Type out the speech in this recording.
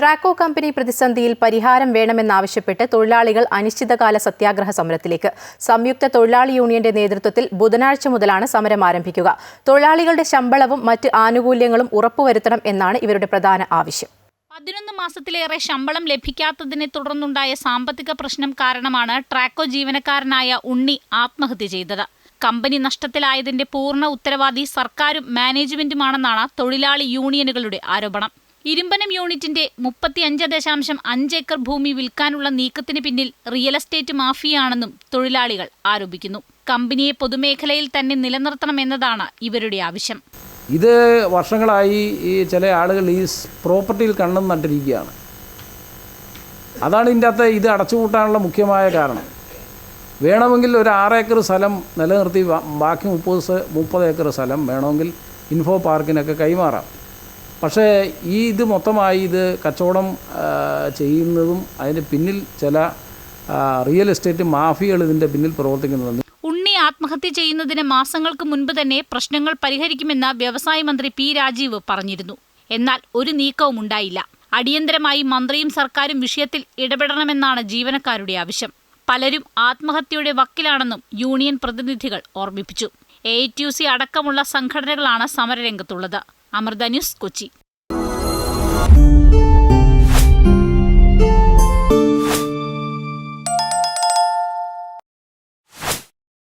Traco company പ്രതിസന്ധിയിൽ പരിഹാരം വേണമെന്നാവശ്യപ്പെട്ട് തൊഴിലാളികൾ അനിശ്ചിതകാല സത്യാഗ്രഹ സമരത്തിലേക്ക്. സംയുക്ത തൊഴിലാളി യൂണിയന്റെ നേതൃത്വത്തിൽ ബുധനാഴ്ച മുതലാണ് സമരം ആരംഭിക്കുക. തൊഴിലാളികളുടെ ശമ്പളവും മറ്റ് ആനുകൂല്യങ്ങളും ഉറപ്പുവരുത്തണം എന്നാണ് ഇവരുടെ പ്രധാന ആവശ്യം. പതിനൊന്ന് മാസത്തിലേറെ ശമ്പളം ലഭിക്കാത്തതിനെ തുടർന്നുണ്ടായ സാമ്പത്തിക പ്രശ്നം കാരണമാണ് ട്രാക്കോ ജീവനക്കാരനായ ഉണ്ണി ആത്മഹത്യ ചെയ്തത്. കമ്പനി നഷ്ടത്തിലായതിന്റെ പൂർണ ഉത്തരവാദി സർക്കാരും മാനേജ്മെന്റുമാണെന്നാണ് തൊഴിലാളി യൂണിയനുകളുടെ ആരോപണം. ഇരുമ്പനം യൂണിറ്റിന്റെ മുപ്പത്തിയഞ്ച് ദശാംശം അഞ്ച് ഏക്കർ ഭൂമി വിൽക്കാനുള്ള നീക്കത്തിന് പിന്നിൽ റിയൽ എസ്റ്റേറ്റ് മാഫിയാണെന്നും തൊഴിലാളികൾ ആരോപിക്കുന്നു. കമ്പനിയെ പൊതുമേഖലയിൽ തന്നെ നിലനിർത്തണമെന്നതാണ് ഇവരുടെ ആവശ്യം. ഇത് വർഷങ്ങളായി ഈ ചില ആളുകൾ ഈ പ്രോപ്പർട്ടിയിൽ കണ്ണും നട്ടിരിക്കുകയാണ്. അതാണ് ഇതിന്റെ അകത്ത് ഇത് അടച്ചുപൂട്ടാനുള്ള മുഖ്യമായ കാരണം. വേണമെങ്കിൽ ഒരു ആറ് ഏക്കർ സ്ഥലം നിലനിർത്തി ബാക്കി മുപ്പത് മുപ്പത് ഏക്കർ സ്ഥലം വേണമെങ്കിൽ ഇൻഫോ പാർക്കിനൊക്കെ കൈമാറാം. പക്ഷേ ഈ ഇത് മൊത്തമായി ഇത് കച്ചവടം ചെയ്യുന്നതും അതിന് പിന്നിൽ ചില റിയൽ എസ്റ്റേറ്റ് മാഫിയകൾ ഇതിന്റെ പിന്നിൽ പ്രവർത്തിക്കുന്നതും. ഉണ്ണി ആത്മഹത്യ ചെയ്യുന്നതിന് മാസങ്ങൾക്ക് മുൻപ് തന്നെ പ്രശ്നങ്ങൾ പരിഹരിക്കുമെന്ന് വ്യവസായ മന്ത്രി പി രാജീവ് പറഞ്ഞിരുന്നു. എന്നാൽ ഒരു നീക്കവും ഉണ്ടായില്ല. അടിയന്തരമായി മന്ത്രിയും സർക്കാരും വിഷയത്തിൽ ഇടപെടണമെന്നാണ് ജീവനക്കാരുടെ ആവശ്യം. പലരും ആത്മഹത്യയുടെ വക്കിലാണെന്നും യൂണിയൻ പ്രതിനിധികൾ ഓർമ്മിപ്പിച്ചു. എ ടി യു സി അടക്കമുള്ള സംഘടനകളാണ് സമരരംഗത്തുള്ളത്. അമൃത ന്യൂസ് കൊച്ചി